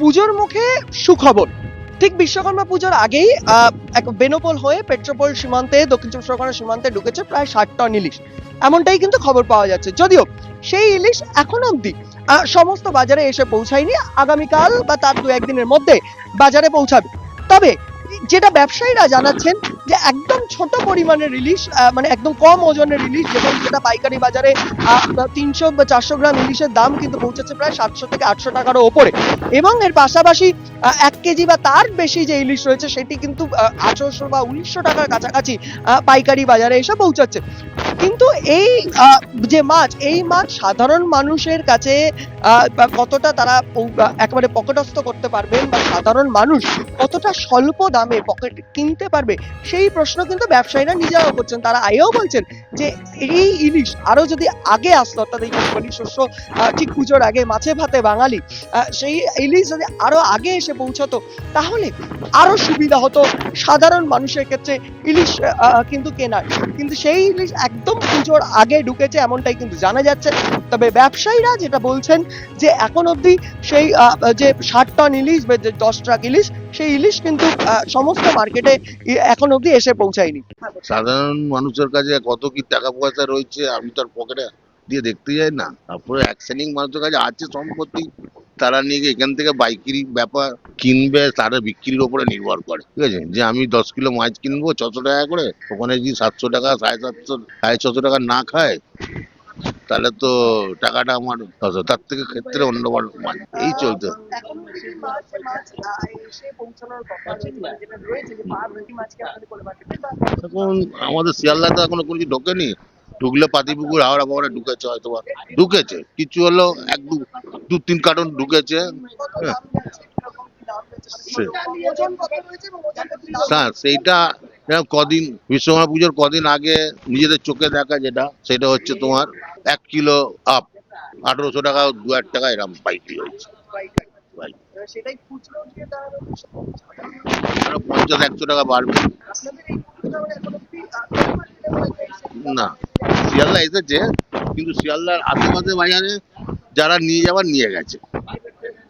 পুজোর মুখে সুখবর। ঠিক বিশ্বকর্মা পুজোর আগেই এক বেনোপল হয়ে পেট্রোপোল সীমান্তে, দক্ষিণ চব্বিশ পরগনা সীমান্তে ঢুকেছে প্রায় ষাট টন ইলিশ। এমনটাই কিন্তু খবর পাওয়া যাচ্ছে। যদিও সেই ইলিশ এখন অবধি সমস্ত বাজারে এসে পৌঁছায়নি। আগামীকাল বা তার দু একদিনের মধ্যে বাজারে পৌঁছাবে। তবে যেটা ব্যবসায়ীরা জানাচ্ছেন যে একদম ছোট পরিমাণের রিলিশ মানে একদম কম ওজনের রিলিশ, যেমন যেটা পাইকারি বাজারে তিনশো বা চারশো গ্রাম ইলিশের দাম কিন্তু পৌঁছেছে প্রায় সাতশো থেকে আটশো টাকারও ওপরে। এবং এর পাশাপাশি এক কেজি বা তার বেশি যে ইলিশ রয়েছে, সেটি কিন্তু আঠারোশো বা উনিশশো টাকার কাছাকাছি পাইকারি বাজারে এসে পৌঁছাচ্ছে। কিন্তু এই যে মাছ, এই মাছ সাধারণ মানুষের কাছে কতটা তারা একেবারে পকেটস্থ করতে পারবেন বা সাধারণ মানুষ কতটা স্বল্প দামে পকেট কিনতে পারবে, সেই প্রশ্ন কিন্তু ব্যবসায়ীরা নিজেরাও করছেন। তারা আয়েও বলছেন যে এই ইলিশ আরও যদি আগে আসতো, অর্থাৎ এই কোম্পানি শস্য ঠিক পুজোর আগে মাছে ভাতে বাঙালি সেই ইলিশ যদি আরও আগে এসে পৌঁছাতো, তাহলে আরও সুবিধা হতো। সাধারণ মানুষের ক্ষেত্রে ইলিশ কিন্তু কেনার। কিন্তু সেই ইলিশ একদম পুজোর আগে ঢুকেছে এমনটাই কিন্তু জানা যাচ্ছে। তবে ব্যবসায়ীরা যেটা বলছেন যে এখন অবধি সেই যে ষাট টন ইলিশ বা যে দশ ট্রাক ইলিশ, সেই ইলিশ কিন্তু সমস্ত মার্কেটে এখন অবধি এসে পৌঁছায়নি। সাধারণ মানুষের কাছে কত কি টাকা পয়সা রয়েছে, আমি তো আর পকেটে দিয়ে দেখতে যাই না। তারপরে এক শ্রেণির মানুষের কাছে আছে সম্পত্তি তারা নিয়ে এখান থেকে বাইকিরি ব্যাপার কিনবে, তারা বিক্রির উপরে নির্ভর করে, ঠিক আছে? যে আমি দশ কিলো মাছ কিনবো ছশো টাকা করে, ওখানে যদি সাতশো টাকা, সাড়ে সাতশো, সাড়ে ছশো টাকা না খায়, তাহলে তো টাকাটা আমার তার থেকে ক্ষেত্রে অন্য মাছ এই চলতে এখন আমাদের শিয়ালদা তো এখনও কোনো ঢোকেনি। ঢুকলে পাতিপুকুর, হাওড়া ফাওড়া ঢুকেছে হয়তো ঢুকেছে। কিছু হলো এক দু তিন কার্টন ঢুকেছে। হ্যাঁ। সেইটা কদিন, বিশ্বকর্মা পুজোর কদিন আগে নিজেদের চোখে দেখা যেটা, সেটা হচ্ছে তোমার এক কিলো আপ আঠারোশো টাকা, দু হাজার টাকা এরকম পাইকারি হয়েছে। পঞ্চাশ, একশো টাকা বাড়বে। না শিয়ালদা এসেছে কিন্তু শিয়ালদার আশেপাশে বাজারে যারা নিয়ে যাবার নিয়ে গেছে।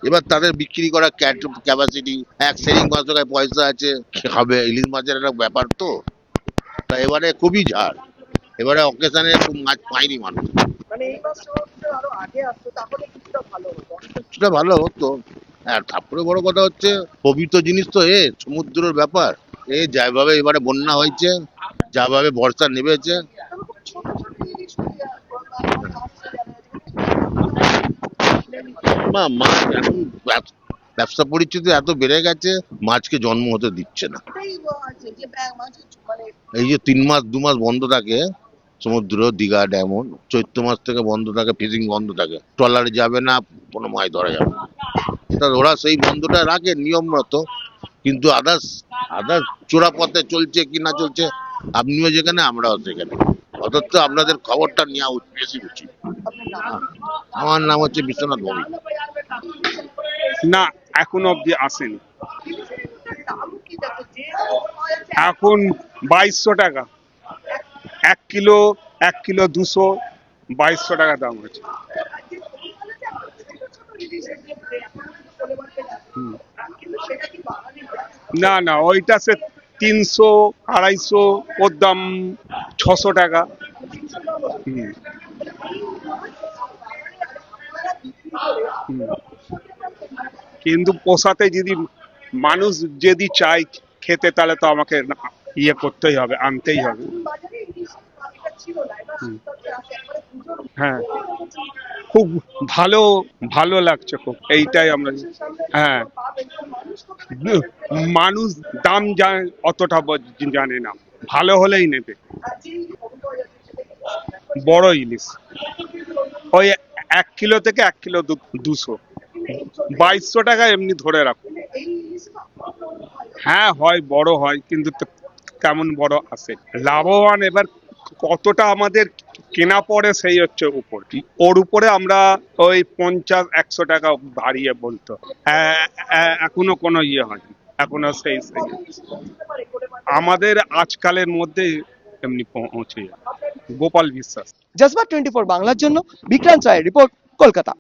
এবার তাদের বিক্রি করা ক্যাপাসিটি এক সেরিং মাছের কাছে পয়সা আছে খাবে। ইলিশ মাছের একটা ব্যাপার তো। তা এবারে খুবই ঝাড় এবারে অকেশনে মাছ পায়নি মানুষ। মানে কিছুটা ভালো হতো। সেটা ভালো হতো। আর তারপরে বড় কথা হচ্ছে পবিত্র জিনিস তো এ সমুদ্রের ব্যাপার। এ যেভাবে এবারে বন্যা হয়েছে যাভাবে বর্ষা নেমেছে মাছ এখন ব্যবসা পরিচিতি এত বেড়ে গেছে, মাছকে জন্ম হতে দিচ্ছে না। এই যে তিন মাস, দু মাস বন্ধ থাকে, সমুদ্র, দীঘা ডেমন চৈত্র মাস থেকে বন্ধ থাকে ফিশিং বন্ধ থাকে। ট্রলারে যাবে না, কোনো মাছ ধরা যাবে না। ওরা সেই বন্ধটা রাখে নিয়ম মতো কিন্তু আদার্স আদার্স চোরা পথে চলছে কি না চলছে, আপনিও যেখানে, আমরাও সেখানে। অথচ আপনাদের খবরটা নেওয়া উচিত, বেশি উচিত। আমার নাম হচ্ছে বিশ্বনাথ ভৌমিক। না এখন অবধি আসেনি। এখন বাইশশো টাকা। এক কিলো এক কিলো দুশো বাইশশো টাকা দাম হুম। না না ওইটা সে তিনশো আড়াইশো ওর দাম ছশো টাকা। হুম। কিন্তু পোষাতে যদি মানুষ যদি চায় খেতে, তাহলে তো আমাকে ইয়ে করতেই হবে, আনতেই হবে। হ্যাঁ। খুব ভালো ভালো লাগছে খুব। এইটাই আমরা হ্যাঁ। মানুষ দাম অতটা জানে না। ভালো হলেই নেবে। বড় ইলিশ। ওই এক কিলো থেকে এক কিলো দুশো। বাইশশো টাকা এমনি ধরে রাখো। হ্যাঁ হয়, বড় হয়, কিন্তু কেমন বড় আসে লাভবান এবার কতটা আমাদের কেনা পরে সেই হচ্ছে উপর। ওর উপরে আমরা ওই পঞ্চাশ একশো টাকা বাড়িয়ে বলতো। এখনও কোনো ইয়ে হয়নি। এখনও সেই সেই। আমাদের আজকালের মধ্যে এমনি পৌঁছে যাবে গোপাল বিশ্বাস। জজবা টোয়েন্টি ফোর বাংলার জন্য বিক্রান্ত রায়ের রিপোর্ট কলকাতা।